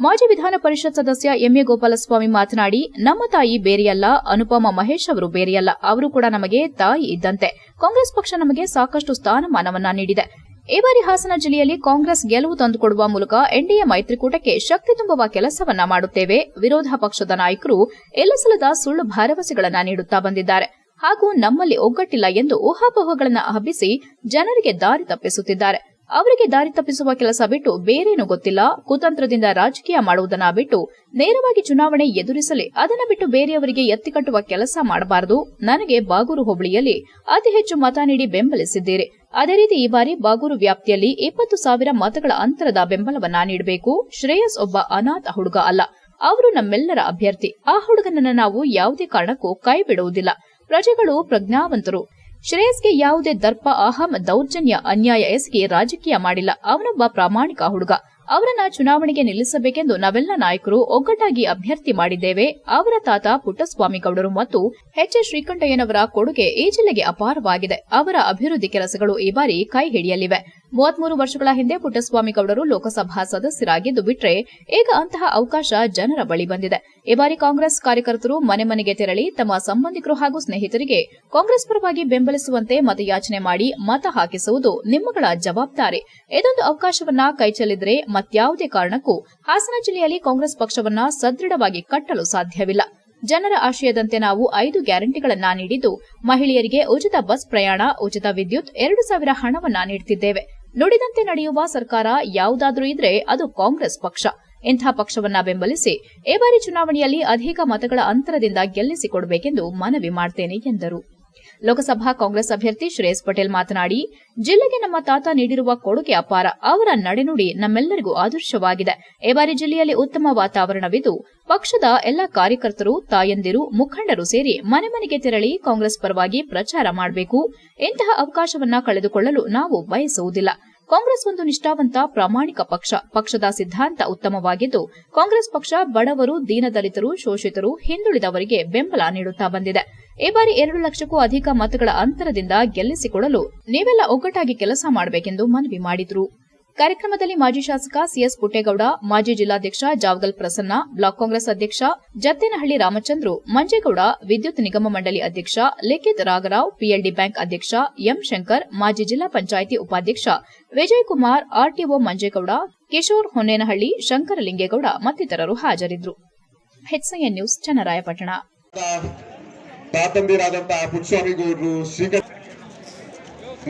ಮಾಜಿ ವಿಧಾನ ಪರಿಷತ್ ಸದಸ್ಯ ಎಂಎ ಗೋಪಾಲಸ್ವಾಮಿ ಮಾತನಾಡಿ, ನಮ್ಮ ತಾಯಿ ಬೇರೆಯಲ್ಲ, ಅನುಪಮ ಮಹೇಶ್ ಅವರು ಬೇರೆಯಲ್ಲ. ಅವರು ಕೂಡ ನಮಗೆ ತಾಯಿ ಇದ್ದಂತೆ. ಕಾಂಗ್ರೆಸ್ ಪಕ್ಷ ನಮಗೆ ಸಾಕಷ್ಟು ಸ್ಥಾನಮಾನವನ್ನ ನೀಡಿದೆ. ಈ ಬಾರಿ ಹಾಸನ ಜಿಲ್ಲೆಯಲ್ಲಿ ಕಾಂಗ್ರೆಸ್ ಗೆಲುವು ತಂದುಕೊಡುವ ಮೂಲಕ ಎನ್ಡಿಎ ಮೈತ್ರಿಕೂಟಕ್ಕೆ ಶಕ್ತಿ ತುಂಬುವ ಕೆಲಸವನ್ನ ಮಾಡುತ್ತೇವೆ. ವಿರೋಧ ಪಕ್ಷದ ನಾಯಕರು ಎಲ್ಲಸಲದ ಸುಳ್ಳು ಭರವಸೆಗಳನ್ನು ನೀಡುತ್ತಾ ಬಂದಿದ್ದಾರೆ. ಹಾಗೂ ನಮ್ಮಲ್ಲಿ ಒಗ್ಗಟ್ಟಿಲ್ಲ ಎಂದು ಊಹಾಪೋಹಗಳನ್ನು ಹಬ್ಬಿಸಿ ಜನರಿಗೆ ದಾರಿ ತಪ್ಪಿಸುತ್ತಿದ್ದಾರೆ. ಅವರಿಗೆ ದಾರಿ ತಪ್ಪಿಸುವ ಕೆಲಸ ಬಿಟ್ಟು ಬೇರೇನು ಗೊತ್ತಿಲ್ಲ. ಕುತಂತ್ರದಿಂದ ರಾಜಕೀಯ ಮಾಡುವುದನ್ನ ಬಿಟ್ಟು ನೇರವಾಗಿ ಚುನಾವಣೆ ಎದುರಿಸಲಿ, ಅದನ್ನು ಬಿಟ್ಟು ಬೇರೆಯವರಿಗೆ ಎತ್ತಿಕಟ್ಟುವ ಕೆಲಸ ಮಾಡಬಾರದು. ನನಗೆ ಬಾಗೂರು ಹೋಬಳಿಯಲ್ಲಿ ಅತಿ ಹೆಚ್ಚು ಮತ ನೀಡಿ ಬೆಂಬಲಿಸಿದ್ದೀರಿ. ಅದೇ ರೀತಿ ಈ ಬಾರಿ ಬಾಗೂರು ವ್ಯಾಪ್ತಿಯಲ್ಲಿ ಇಪ್ಪತ್ತು ಸಾವಿರ ಮತಗಳ ಅಂತರದ ಬೆಂಬಲವನ್ನ ನೀಡಬೇಕು. ಶ್ರೇಯಸ್ ಒಬ್ಬ ಅನಾಥ ಹುಡುಗ ಅಲ್ಲ. ಅವರು ನಮ್ಮೆಲ್ಲರ ಅಭ್ಯರ್ಥಿ. ಆ ಹುಡುಗನನ್ನ ನಾವು ಯಾವುದೇ ಕಾರಣಕ್ಕೂ ಕೈ ಬಿಡುವುದಿಲ್ಲ. ಪ್ರಜೆಗಳು ಪ್ರಜ್ಞಾವಂತರು. ಶ್ರೇಯಸ್ಗೆ ಯಾವುದೇ ದರ್ಪ, ಅಹಂ, ದೌರ್ಜನ್ಯ, ಅನ್ಯಾಯ ಎಸಗಿ ರಾಜಕೀಯ ಮಾಡಿಲ್ಲ. ಅವನೊಬ್ಬ ಪ್ರಾಮಾಣಿಕ ಹುಡುಗ. ಅವರನ್ನ ಚುನಾವಣೆಗೆ ನಿಲ್ಲಿಸಬೇಕೆಂದು ನಾವೆಲ್ಲ ನಾಯಕರು ಒಗ್ಗಟ್ಟಾಗಿ ಅಭ್ಯರ್ಥಿ ಮಾಡಿದ್ದೇವೆ. ಅವರ ತಾತ ಪುಟ್ಟಸ್ವಾಮಿ ಗೌಡರು ಮತ್ತು ಎಚ್ ಎಸ್ ಶ್ರೀಕಂಠಯ್ಯನವರ ಕೊಡುಗೆ ಈ ಜಿಲ್ಲೆಗೆ ಅಪಾರವಾಗಿದೆ. ಅವರ ಅಭಿವೃದ್ಧಿ ಕೆಲಸಗಳು ಈ ಬಾರಿ ಕೈ ಹಿಡಿಯಲಿವೆ ಮೂವತ್ಮೂರು ವರ್ಷಗಳ ಹಿಂದೆ ಪುಟ್ಟಸ್ವಾಮಿ ಗೌಡರು ಲೋಕಸಭಾ ಸದಸ್ಯರಾಗಿದ್ದು ಬಿಟ್ರೆ ಈಗ ಅಂತಹ ಅವಕಾಶ ಜನರ ಬಳಿ ಬಂದಿದೆ. ಈ ಬಾರಿ ಕಾಂಗ್ರೆಸ್ ಕಾರ್ಯಕರ್ತರು ಮನೆ ಮನೆಗೆ ತೆರಳಿ ತಮ್ಮ ಸಂಬಂಧಿಕರು ಹಾಗೂ ಸ್ನೇಹಿತರಿಗೆ ಕಾಂಗ್ರೆಸ್ ಪರವಾಗಿ ಬೆಂಬಲಿಸುವಂತೆ ಮತಯಾಚನೆ ಮಾಡಿ ಮತ ಹಾಕಿಸುವುದು ನಿಮ್ಮಗಳ ಜವಾಬ್ದಾರಿ. ಇದೊಂದು ಅವಕಾಶವನ್ನ ಕೈಚೆಲ್ಲಿದ್ರೆ ಮತ್ಯಾವುದೇ ಕಾರಣಕ್ಕೂ ಹಾಸನ ಜಿಲ್ಲೆಯಲ್ಲಿ ಕಾಂಗ್ರೆಸ್ ಪಕ್ಷವನ್ನ ಸದೃಢವಾಗಿ ಕಟ್ಟಲು ಸಾಧ್ಯವಿಲ್ಲ. ಜನರ ಆಶಯದಂತೆ ನಾವು ಐದು ಗ್ಯಾರಂಟಿಗಳನ್ನ ನೀಡಿದ್ದು ಮಹಿಳೆಯರಿಗೆ ಉಚಿತ ಬಸ್ ಪ್ರಯಾಣ, ಉಚಿತ ವಿದ್ಯುತ್, ಎರಡು ಸಾವಿರ ಹಣವನ್ನ ನೀಡುತ್ತಿದ್ದೇವೆ ನುಡಿದಂತೆ ನಡೆಯುವ ಸರ್ಕಾರ ಯಾವುದಾದರೂ ಇದ್ರೆ ಅದು ಕಾಂಗ್ರೆಸ್ ಪಕ್ಷ. ಇಂಥ ಪಕ್ಷವನ್ನ ಬೆಂಬಲಿಸಿ ಈ ಬಾರಿ ಚುನಾವಣೆಯಲ್ಲಿ ಅಧಿಕ ಮತಗಳ ಅಂತರದಿಂದ ಗೆಲ್ಲಿಸಿಕೊಡಬೇಕೆಂದು ಮನವಿ ಮಾಡ್ತೇನೆ ಎಂದರು. ಲೋಕಸಭಾ ಕಾಂಗ್ರೆಸ್ ಅಭ್ಯರ್ಥಿ ಶ್ರೇಯಸ್ ಪಟೇಲ್ ಮಾತನಾಡಿ, ಜಿಲ್ಲೆಗೆ ನಮ್ಮ ತಾತ ನೀಡಿರುವ ಕೊಡುಗೆ ಅಪಾರ. ಅವರ ನಡೆನುಡಿ ನಮ್ಮೆಲ್ಲರಿಗೂ ಆದರ್ಶವಾಗಿದೆ. ಈ ಬಾರಿ ಜಿಲ್ಲೆಯಲ್ಲಿ ಉತ್ತಮ ವಾತಾವರಣವಿದ್ದು, ಪಕ್ಷದ ಎಲ್ಲ ಕಾರ್ಯಕರ್ತರು, ತಾಯಂದಿರು, ಮುಖಂಡರು ಸೇರಿ ಮನೆ ಮನೆಗೆ ತೆರಳಿ ಕಾಂಗ್ರೆಸ್ ಪರವಾಗಿ ಪ್ರಚಾರ ಮಾಡಬೇಕು. ಇಂತಹ ಅವಕಾಶವನ್ನ ಕಳೆದುಕೊಳ್ಳಲು ನಾವು ಬಯಸುವುದಿಲ್ಲ. ಕಾಂಗ್ರೆಸ್ ಒಂದು ನಿಷ್ಠಾವಂತ ಪ್ರಾಮಾಣಿಕ ಪಕ್ಷ. ಪಕ್ಷದ ಸಿದ್ಧಾಂತ ಉತ್ತಮವಾಗಿದ್ದು, ಕಾಂಗ್ರೆಸ್ ಪಕ್ಷ ಬಡವರು, ದೀನದಲಿತರು, ಶೋಷಿತರು, ಹಿಂದುಳಿದವರಿಗೆ ಬೆಂಬಲ ನೀಡುತ್ತಾ ಬಂದಿದೆ. ಈ ಬಾರಿ ಎರಡು ಲಕ್ಷಕ್ಕೂ ಅಧಿಕ ಮತಗಳ ಅಂತರದಿಂದ ಗೆಲ್ಲಿಸಿಕೊಡಲು ನೀವೆಲ್ಲ ಒಗ್ಗಟ್ಟಾಗಿ ಕೆಲಸ ಮಾಡಬೇಕೆಂದು ಮನವಿ ಮಾಡಿದರು. ಕಾರ್ಯಕ್ರಮದಲ್ಲಿ ಮಾಜಿ ಶಾಸಕ ಸಿಎಸ್ ಪುಟ್ಟೇಗೌಡ, ಮಾಜಿ ಜಿಲ್ಲಾಧ್ಯಕ್ಷ ಜಾವಗಲ್ ಪ್ರಸನ್ನ, ಬ್ಲಾಕ್ ಕಾಂಗ್ರೆಸ್ ಅಧ್ಯಕ್ಷ ಜತ್ತೇನಹಳ್ಳಿ ರಾಮಚಂದ್ರು, ಮಂಜೇಗೌಡ, ವಿದ್ಯುತ್ ನಿಗಮ ಮಂಡಳಿ ಅಧ್ಯಕ್ಷ ಲಿಖಿತ್ ರಾಗರಾವ್, ಪಿಎಲ್ಡಿ ಬ್ಯಾಂಕ್ ಅಧ್ಯಕ್ಷ ಎಂ ಶಂಕರ್, ಮಾಜಿ ಜಿಲ್ಲಾ ಪಂಚಾಯಿತಿ ಉಪಾಧ್ಯಕ್ಷ ವಿಜಯಕುಮಾರ್, ಆರ್ಟಿಒ ಮಂಜೇಗೌಡ, ಕಿಶೋರ್ ಹೊನ್ನೇನಹಳ್ಳಿ ಶಂಕರಲಿಂಗೇಗೌಡ ಮತ್ತಿತರರು ಹಾಜರಿದ್ದರು.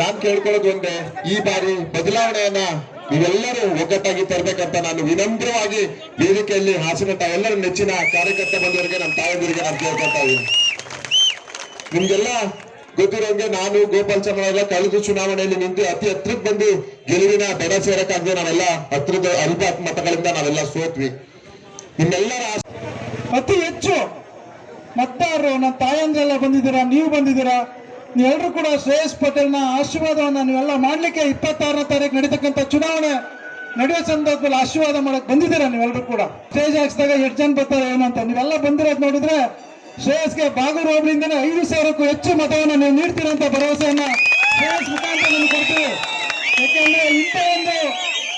ನಾನ್ ಕೇಳ್ಕೊಳ್ಳೋದು ಒಂದೇ, ಈ ಬಾರಿ ಬದಲಾವಣೆಯನ್ನ ನೀವೆಲ್ಲರೂ ಒಗ್ಗಟ್ಟಾಗಿ ತರಬೇಕಂತ ನಾನು ವಿನಮ್ರವಾಗಿ ವೇದಿಕೆಯಲ್ಲಿ ಹಾಸನ ಎಲ್ಲರೂ ನೆಚ್ಚಿನ ಕಾರ್ಯಕರ್ತ ಬಂದವರಿಗೆ ನಮ್ಮ ತಾಯಂದಿರಿಗೆ ನಾನು ಕೇಳ್ಕೊತಾ ಇದ್ದೀನಿ. ನಿಮ್ಗೆಲ್ಲ ಗೊತ್ತಿರೋಂಗೆ ನಾನು ಗೋಪಾಲ್ ಚಂದ್ರ ಕಳೆದ ಚುನಾವಣೆಯಲ್ಲಿ ನಿಂತು ಅತಿ ಹತ್ರಕ್ಕೆ ಬಂದು ಗೆಲುವಿನ ದಡ ಸೇರಕ್ಕಾಗದೆ ನಾವೆಲ್ಲ ಹತ್ರದ ಅಲ್ಪ ಮತಗಳಿಂದ ನಾವೆಲ್ಲ ಸೋತ್ವಿ. ನಿಮ್ಮೆಲ್ಲರ ಅತಿ ಹೆಚ್ಚು ಮತ್ತಾರು ನನ್ನ ತಾಯಂದ್ರೆಲ್ಲ ಬಂದಿದ್ದೀರಾ? ನೀವು ಬಂದಿದ್ದೀರಾ? ನೀವೆಲ್ಲರೂ ಕೂಡ ಶ್ರೇಯಸ್ ಪಟೇಲ್ನ ಆಶೀರ್ವಾದವನ್ನು ನೀವೆಲ್ಲ ಮಾಡ್ಲಿಕ್ಕೆ ಇಪ್ಪತ್ತಾರನೇ ತಾರೀಕು ನಡೀತಕ್ಕಂಥ ಚುನಾವಣೆ ನಡೆಯೋ ಸಂದರ್ಭದಲ್ಲಿ ಆಶೀರ್ವಾದ ಮಾಡಕ್ ಬಂದಿದ್ದೀರಾ ನೀವೆಲ್ಲರೂ ಕೂಡ? ಸ್ಟೇಜ್ ಹಾಕ್ಸಿದಾಗ ಎಷ್ಟು ಜನ ಬರ್ತಾರೆ ಏನಂತ ನೀವೆಲ್ಲ ಬಂದಿರೋದು ನೋಡಿದ್ರೆ ಶ್ರೇಯಸ್ಗೆ ಬಾಗೂರು ಹೋಬಳಿಯಿಂದನೇ ಐದು ಸಾವಿರಕ್ಕೂ ಹೆಚ್ಚು ಮತವನ್ನು ನೀವು ನೀಡ್ತೀರಂತ ಭರವಸೆಯನ್ನ ಶ್ರೇಯಸ್ ಮುಖಾಂತರ ನಾನು ಕೊಡ್ತೀವಿ ಯಾಕೆಂದ್ರೆ ಇಂಥ ಒಂದು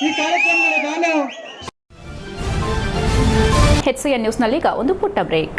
ಈ ಕಾರ್ಯಕ್ರಮಗಳ ನಾನು ನಲ್ಲಿ ಈಗ ಒಂದು ಪುಟ್ಟ ಬ್ರೇಕ್.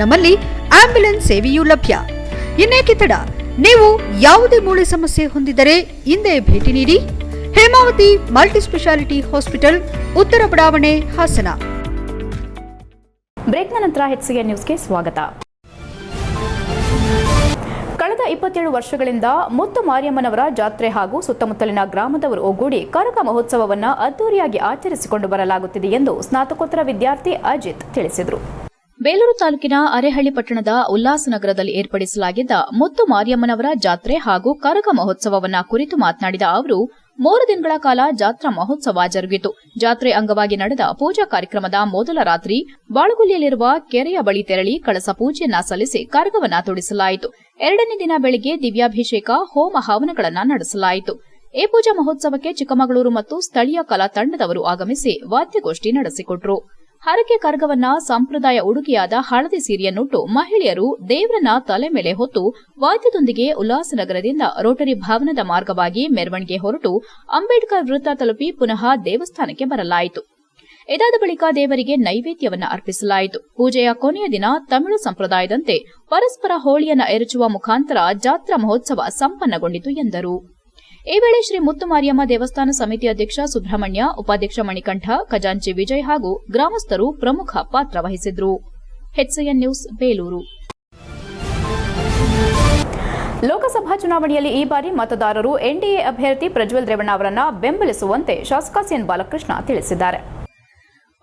ನಮ್ಮಲ್ಲಿ ಆಂಬ್ಯುಲೆನ್ಸ್ ಸೇವೆಯೂ ಲಭ್ಯ. ಇನ್ನೇಕೆ ತಡ? ನೀವು ಯಾವುದೇ ಮೂಳೆ ಸಮಸ್ಯೆ ಹೊಂದಿದರೆ ಹಿಂದೆ ಭೇಟಿ ನೀಡಿ. ಹೇಮಾವತಿ ಮಲ್ಟಿ ಸ್ಪೆಷಾಲಿಟಿ ಹಾಸ್ಪಿಟಲ್, ಉತ್ತರ ಬಡಾವಣೆ, ಹಾಸನ. ಬ್ರೇಕ್ನ ನಂತರ ಹೆಚ್ಚಿಗೆ ನ್ಯೂಸ್ಗೆ ಸ್ವಾಗತ. ಕಳೆದ ಇಪ್ಪತ್ತೇಳು ವರ್ಷಗಳಿಂದ ಮುತ್ತು ಮಾರಿಯಮ್ಮನವರ ಜಾತ್ರೆ ಹಾಗೂ ಸುತ್ತಮುತ್ತಲಿನ ಗ್ರಾಮದವರು ಒಗ್ಗೂಡಿ ಕರಕ ಮಹೋತ್ಸವವನ್ನು ಅದ್ದೂರಿಯಾಗಿ ಆಚರಿಸಿಕೊಂಡು ಬರಲಾಗುತ್ತಿದೆ ಎಂದು ಸ್ನಾತಕೋತ್ತರ ವಿದ್ಯಾರ್ಥಿ ಅಜಿತ್ ತಿಳಿಸಿದರು. ಬೇಲೂರು ತಾಲೂಕಿನ ಅರೆಹಳ್ಳಿ ಪಟ್ಟಣದ ಉಲ್ಲಾಸನಗರದಲ್ಲಿ ಏರ್ಪಡಿಸಲಾಗಿದ್ದ ಮುತ್ತು ಮಾರಿಯಮ್ಮನವರ ಜಾತ್ರೆ ಹಾಗೂ ಕರಗ ಮಹೋತ್ಸವವನ್ನ ಕುರಿತು ಮಾತನಾಡಿದ ಅವರು, ಮೂರು ದಿನಗಳ ಕಾಲ ಜಾತ್ರಾ ಮಹೋತ್ಸವ ಜರುಗಿತು. ಜಾತ್ರೆ ಅಂಗವಾಗಿ ನಡೆದ ಪೂಜಾ ಕಾರ್ಯಕ್ರಮದ ಮೊದಲ ರಾತ್ರಿ ಬಾಳುಗುಲಿಯಲ್ಲಿರುವ ಕೆರೆಯ ಬಳಿ ತೆರಳಿ ಕಳಸ ಪೂಜೆಯನ್ನ ಸಲ್ಲಿಸಿ ಕರಗವನ್ನ ತೊಡಿಸಲಾಯಿತು. ಎರಡನೇ ದಿನ ಬೆಳಗ್ಗೆ ದಿವ್ಯಾಭಿಷೇಕ, ಹೋಮ ಹವನಗಳನ್ನ ನಡೆಸಲಾಯಿತು. ಈ ಪೂಜಾ ಮಹೋತ್ಸವಕ್ಕೆ ಚಿಕ್ಕಮಗಳೂರು ಮತ್ತು ಸ್ಥಳೀಯ ಕಲಾ ತಂಡದವರು ಆಗಮಿಸಿ ವಾದ್ಯಗೋಷ್ಠಿ ನಡೆಸಿಕೊಟ್ರು. ಹರಕೆ ಕರ್ಗವನ್ನ ಸಂಪ್ರದಾಯ ಉಡುಗೆಯಾದ ಹಳದಿ ಸೀರೆಯನ್ನುಟ್ಟು ಮಹಿಳೆಯರು ದೇವರನ್ನ ತಲೆ ಮೇಲೆ ಹೊತ್ತು ವಾದ್ಯದೊಂದಿಗೆ ಉಲ್ಲಾಸನಗರದಿಂದ ರೋಟರಿ ಭವನದ ಮಾರ್ಗವಾಗಿ ಮೆರವಣಿಗೆ ಹೊರಟು ಅಂಬೇಡ್ಕರ್ ವೃತ್ತ ತಲುಪಿ ಪುನಃ ದೇವಸ್ಥಾನಕ್ಕೆ ಬರಲಾಯಿತು. ಇದಾದ ಬಳಿಕ ದೇವರಿಗೆ ನೈವೇದ್ಯವನ್ನು ಅರ್ಪಿಸಲಾಯಿತು. ಪೂಜೆಯ ಕೊನೆಯ ದಿನ ತಮಿಳು ಸಂಪ್ರದಾಯದಂತೆ ಪರಸ್ಪರ ಹೋಳಿಯನ್ನ ಎರಚುವ ಮುಖಾಂತರ ಜಾತ್ರಾ ಮಹೋತ್ಸವ ಸಂಪನ್ನಗೊಂಡಿತು ಎಂದರು. ಈ ವೇಳೆ ಶ್ರೀ ಮುತ್ತುಮಾರಿಯಮ್ಮ ದೇವಸ್ಥಾನ ಸಮಿತಿ ಅಧ್ಯಕ್ಷ ಸುಬ್ರಹ್ಮಣ್ಯ, ಉಪಾಧ್ಯಕ್ಷ ಮಣಿಕಂಠ, ಖಜಾಂಚಿ ವಿಜಯ್ ಹಾಗೂ ಗ್ರಾಮಸ್ಥರು ಪ್ರಮುಖ ಪಾತ್ರ ವಹಿಸಿದ್ರು. ನ್ಯೂಸ್, ಬೇಲೂರು. ಲೋಕಸಭಾ ಚುನಾವಣೆಯಲ್ಲಿ ಈ ಬಾರಿ ಮತದಾರರು ಎನ್ಡಿಎ ಅಭ್ಯರ್ಥಿ ಪ್ರಜ್ವಲ್ ರೇವಣ್ಣ ಅವರನ್ನು ಬೆಂಬಲಿಸುವಂತೆ ಶಾಸಕ ಸಿಎನ್ ಬಾಲಕೃಷ್ಣ ತಿಳಿಸಿದ್ದಾರೆ.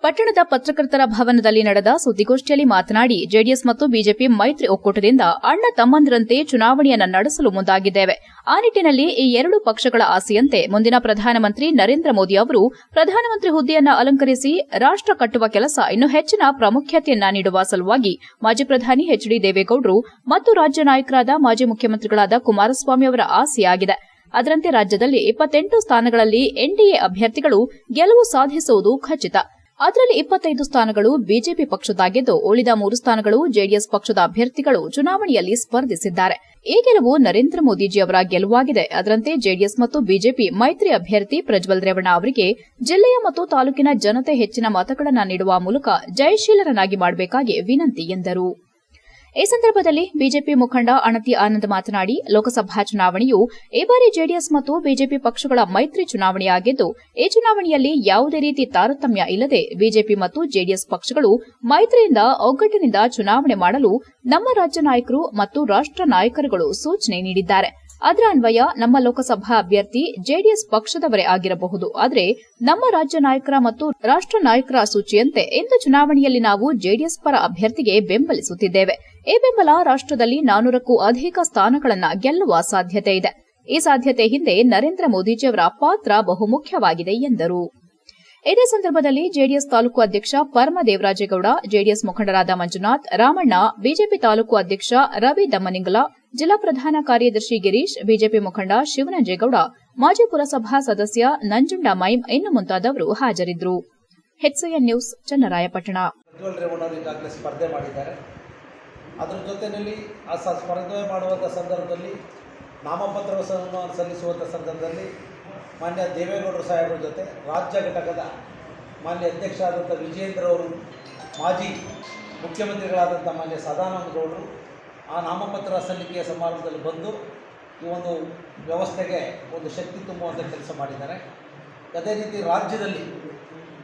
ಪಟ್ಟಣದ ಪತ್ರಕರ್ತರ ಭವನದಲ್ಲಿ ನಡೆದ ಸುದ್ದಿಗೋಷ್ಠಿಯಲ್ಲಿ ಮಾತನಾಡಿ ಜೆಡಿಎಸ್ ಮತ್ತು ಬಿಜೆಪಿ ಮೈತ್ರಿ ಒಕ್ಕೂಟದಿಂದ ಅಣ್ಣ ತಮ್ಮಂದರಂತೆ ಚುನಾವಣೆಯನ್ನ ನಡೆಸಲು ಮುಂದಾಗಿದ್ದೇವೆ. ಆ ನಿಟ್ಟಿನಲ್ಲಿ ಈ ಎರಡು ಪಕ್ಷಗಳ ಆಸೆಯಂತೆ ಮುಂದಿನ ಪ್ರಧಾನಮಂತ್ರಿ ನರೇಂದ್ರ ಮೋದಿ ಅವರು ಪ್ರಧಾನಮಂತ್ರಿ ಹುದ್ದೆಯನ್ನ ಅಲಂಕರಿಸಿ ರಾಷ್ಟ ಕಟ್ಟುವ ಕೆಲಸ ಇನ್ನು ಹೆಚ್ಚಿನ ಪ್ರಾಮುಖ್ಯತೆಯನ್ನ ನೀಡುವ ಸಲುವಾಗಿ ಮಾಜಿ ಪ್ರಧಾನಿ ಎಚ್ ಡಿ ದೇವೇಗೌಡರು ಮತ್ತು ರಾಜ್ಯ ನಾಯಕರಾದ ಮಾಜಿ ಮುಖ್ಯಮಂತ್ರಿಗಳಾದ ಕುಮಾರಸ್ವಾಮಿ ಅವರ ಆಸೆಯಾಗಿದೆ ಅದರಂತೆ ರಾಜ್ಯದಲ್ಲಿ ಇಪ್ಪತ್ತೆಂಟು ಸ್ಥಾನಗಳಲ್ಲಿ ಎನ್ಡಿಎ ಅಭ್ಯರ್ಥಿಗಳು ಗೆಲುವು ಸಾಧಿಸುವುದು ಖಚಿತ. ಅದರಲ್ಲಿ ಇಪ್ಪತ್ತೈದು ಸ್ಥಾನಗಳು ಬಿಜೆಪಿ ಪಕ್ಷದಾಗಿದ್ದು, ಉಳಿದ ಮೂರು ಸ್ಥಾನಗಳು ಜೆಡಿಎಸ್ ಪಕ್ಷದ ಅಭ್ಯರ್ಥಿಗಳು ಚುನಾವಣೆಯಲ್ಲಿ ಸ್ಪರ್ಧಿಸಿದ್ದಾರೆ. ಈ ಗೆಲುವು ನರೇಂದ್ರ ಮೋದಿಜಿ ಅವರ ಗೆಲುವಾಗಿದೆ. ಅದರಂತೆ ಜೆಡಿಎಸ್ ಮತ್ತು ಬಿಜೆಪಿ ಮೈತ್ರಿ ಅಭ್ಯರ್ಥಿ ಪ್ರಜ್ವಲ್ ರೇವಣ್ಣ ಅವರಿಗೆ ಜಿಲ್ಲೆಯ ಮತ್ತು ತಾಲೂಕಿನ ಜನತೆ ಹೆಚ್ಚಿನ ಮತಗಳನ್ನು ನೀಡುವ ಮೂಲಕ ಜಯಶೀಲರನ್ನಾಗಿ ಮಾಡಬೇಕಾಗಿ ವಿನಂತಿ ಎಂದರು. ಈ ಸಂದರ್ಭದಲ್ಲಿ ಬಿಜೆಪಿ ಮುಖಂಡ ಅಣತಿ ಆನಂದ್ ಮಾತನಾಡಿ, ಲೋಕಸಭಾ ಚುನಾವಣೆಯು ಈ ಬಾರಿ ಜೆಡಿಎಸ್ ಮತ್ತು ಬಿಜೆಪಿ ಪಕ್ಷಗಳ ಮೈತ್ರಿ ಚುನಾವಣೆಯಾಗಿದ್ದು, ಈ ಚುನಾವಣೆಯಲ್ಲಿ ಯಾವುದೇ ರೀತಿ ತಾರತಮ್ಯ ಇಲ್ಲದೆ ಬಿಜೆಪಿ ಮತ್ತು ಜೆಡಿಎಸ್ ಪಕ್ಷಗಳು ಮೈತ್ರಿಯಿಂದ ಒಗ್ಗಟ್ಟಿನಿಂದ ಚುನಾವಣೆ ಮಾಡಲು ನಮ್ಮ ರಾಜ್ಯ ನಾಯಕರು ಮತ್ತು ರಾಷ್ಟ್ರ ನಾಯಕರುಗಳು ಸೂಚನೆ ನೀಡಿದ್ದಾರೆ. ಅದರ ಅನ್ವಯ ನಮ್ಮ ಲೋಕಸಭಾ ಅಭ್ಯರ್ಥಿ ಜೆಡಿಎಸ್ ಪಕ್ಷದವರೇ ಆಗಿರಬಹುದು. ಆದರೆ ನಮ್ಮ ರಾಜ್ಯ ನಾಯಕರ ಮತ್ತು ರಾಷ್ಟ ನಾಯಕರ ಸೂಚಿಯಂತೆ ಇಂದು ಚುನಾವಣೆಯಲ್ಲಿ ನಾವು ಜೆಡಿಎಸ್ ಪರ ಅಭ್ಯರ್ಥಿಗೆ ಬೆಂಬಲಿಸುತ್ತಿದ್ದೇವೆ. ಈ ಬೆಂಬಲ ರಾಷ್ಟ್ರದಲ್ಲಿ ನಾನೂರಕ್ಕೂ ಅಧಿಕ ಸ್ಥಾನಗಳನ್ನು ಗೆಲ್ಲುವ ಸಾಧ್ಯತೆ ಇದೆ. ಈ ಸಾಧ್ಯತೆ ಹಿಂದೆ ನರೇಂದ್ರ ಮೋದಿಜಿಯವರ ಪಾತ್ರ ಬಹುಮುಖ್ಯವಾಗಿದೆ ಎಂದರು. ಇದೇ ಸಂದರ್ಭದಲ್ಲಿ ಜೆಡಿಎಸ್ ತಾಲೂಕು ಅಧ್ಯಕ್ಷ ಪರಮ ದೇವರಾಜೇಗೌಡ ಜೆಡಿಎಸ್ ಮುಖಂಡರಾದ ಮಂಜುನಾಥ್, ರಾಮಣ್ಣ, ಬಿಜೆಪಿ ತಾಲೂಕು ಅಧ್ಯಕ್ಷ ರವಿ ದಮ್ಮನಿಂಗಲ ಜಿಲ್ಲಾ ಪ್ರಧಾನ ಕಾರ್ಯದರ್ಶಿ ಗಿರೀಶ್, ಬಿಜೆಪಿ ಮುಖಂಡ ಶಿವನಂಜೇಗೌಡ, ಮಾಜಿ ಪುರಸಭಾ ಸದಸ್ಯ ನಂಜುಂಡ ಮೈಮ್ ಇನ್ನು ಮುಂತಾದವರು ಹಾಜರಿದ್ದರು. HCN news, Channarayapatna. ಸ್ಪರ್ಧೆ ಮಾಡಿದ್ದಾರೆ. ಅದರ ಜೊತೆಯಲ್ಲಿ ಆ ಸ್ಪರ್ಧೆ ಮಾಡುವಂತಹ ಸಂದರ್ಭದಲ್ಲಿ ನಾಮಪತ್ರವನ್ನು ಸಲ್ಲಿಸುವಂಥ ಸಂದರ್ಭದಲ್ಲಿ ಮಾನ್ಯ ದೇವೇಗೌಡರು ಸಾಹೇಬರ ಜೊತೆ ರಾಜ್ಯ ಘಟಕದ ಮಾನ್ಯ ಅಧ್ಯಕ್ಷರಾದಂಥ ವಿಜಯೇಂದ್ರ ಅವರು, ಮಾಜಿ ಮುಖ್ಯಮಂತ್ರಿಗಳಾದಂಥ ಮಾನ್ಯ ಸದಾನಂದ ಗೌಡರು ಆ ನಾಮಪತ್ರ ಸಲ್ಲಿಕೆಯ ಸಮಾರಂಭದಲ್ಲಿ ಬಂದು ಈ ಒಂದು ವ್ಯವಸ್ಥೆಗೆ ಒಂದು ಶಕ್ತಿ ತುಂಬುವಂಥ ಕೆಲಸ ಮಾಡಿದ್ದಾರೆ. ಅದೇ ರೀತಿ ರಾಜ್ಯದಲ್ಲಿ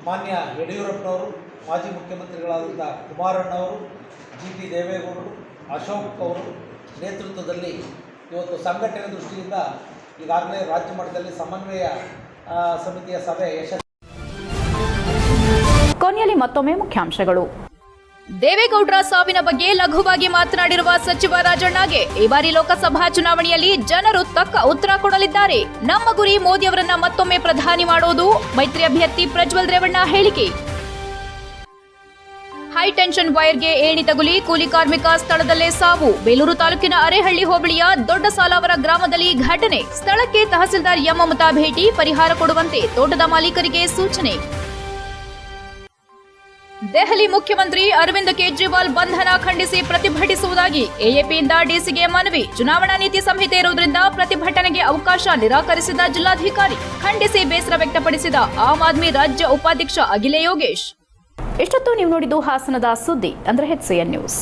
ಮಾನ್ಯ ಯಡಿಯೂರಪ್ಪನವರು, ಮಾಜಿ ಮುಖ್ಯಮಂತ್ರಿಗಳಾದಂಥ ಕುಮಾರಣ್ಣವರು ಜಿ ಟಿ ದೇವೇಗೌಡರು, ಅಶೋಕ್ ಅವರು ನೇತೃತ್ವದಲ್ಲಿ ಇವತ್ತು ಸಂಘಟನೆ ದೃಷ್ಟಿಯಿಂದ ಈಗಾಗಲೇ ರಾಜ್ಯ ಮಟ್ಟದಲ್ಲಿ ಸಮನ್ವಯ ಸಮಿತಿಯ ಸಭೆ ಯಶಸ್ವಿ ಕೊನೆಯಲ್ಲಿ ಮತ್ತೊಮ್ಮೆ ಮುಖ್ಯಾಂಶಗಳು. ದೇವೇಗೌಡರ ಸಾವಿನ ಬಗ್ಗೆ ಲಘುವಾಗಿ ಮಾತನಾಡಿರುವ ಸಚಿವ ರಾಜಣ್ಣಗೆ ಈ ಬಾರಿ ಲೋಕಸಭಾ ಚುನಾವಣೆಯಲ್ಲಿ ಜನರು ತಕ್ಕ ಉತ್ತರ ಕೊಡಲಿದ್ದಾರೆ. ನಮ್ಮ ಗುರಿ ಮೋದಿ ಅವರನ್ನ ಮತ್ತೊಮ್ಮೆ ಪ್ರಧಾನಿ ಮಾಡೋದು ಮೈತ್ರಿ ಅಭ್ಯರ್ಥಿ ಪ್ರಜ್ವಲ್ ರೇವಣ್ಣ ಹೇಳಿಕೆ. ಹೈ ಟೆನ್ಷನ್ ವೈರ್ಗೆ ಏಣಿ ತಗುಲಿ ಕೂಲಿ ಕಾರ್ಮಿಕ ಸ್ಥಳದಲ್ಲೇ ಸಾವು. ಬೇಲೂರು ತಾಲೂಕಿನ ಅರೆಹಳ್ಳಿ ಹೋಬಳಿಯ ದೊಡ್ಡ ಸಾಲಾವರ ಗ್ರಾಮದಲ್ಲಿ ಘಟನೆ. ಸ್ಥಳಕ್ಕೆ ತಹಸೀಲ್ದಾರ್ ಯಮ್ಮಮತಾ ಭೇಟಿ, ಪರಿಹಾರ ಕೊಡುವಂತೆ ತೋಟದ ಮಾಲೀಕರಿಗೆ ಸೂಚನೆ. ದೆಹಲಿ ಮುಖ್ಯಮಂತ್ರಿ ಅರವಿಂದ್ ಕೇಜ್ರಿವಾಲ್ ಬಂಧನ ಖಂಡಿಸಿ ಪ್ರತಿಭಟಿಸುವುದಾಗಿ ಎಎಪಿಯಿಂದ ಡಿಸಿಗೆ ಮನವಿ. ಚುನಾವಣಾ ನೀತಿ ಸಂಹಿತೆ ಇರುವುದರಿಂದ ಪ್ರತಿಭಟನೆಗೆ ಅವಕಾಶ ನಿರಾಕರಿಸಿದ ಜಿಲ್ಲಾಧಿಕಾರಿ ಖಂಡಿಸಿ ಬೇಸರ ವ್ಯಕ್ತಪಡಿಸಿದ ಆಮ್ ಆದ್ಮಿ ರಾಜ್ಯ ಉಪಾಧ್ಯಕ್ಷ ಅಖಿಲೆ ಯೋಗೇಶ್. ಇಷ್ಟೊತ್ತು ನೀವು ನೋಡಿದ್ದು ಹಾಸನದ ಸುದ್ದಿ ಅಂದ್ರೆ ಹೆಚ್ಸಿಎನ್ ನ್ಯೂಸ್.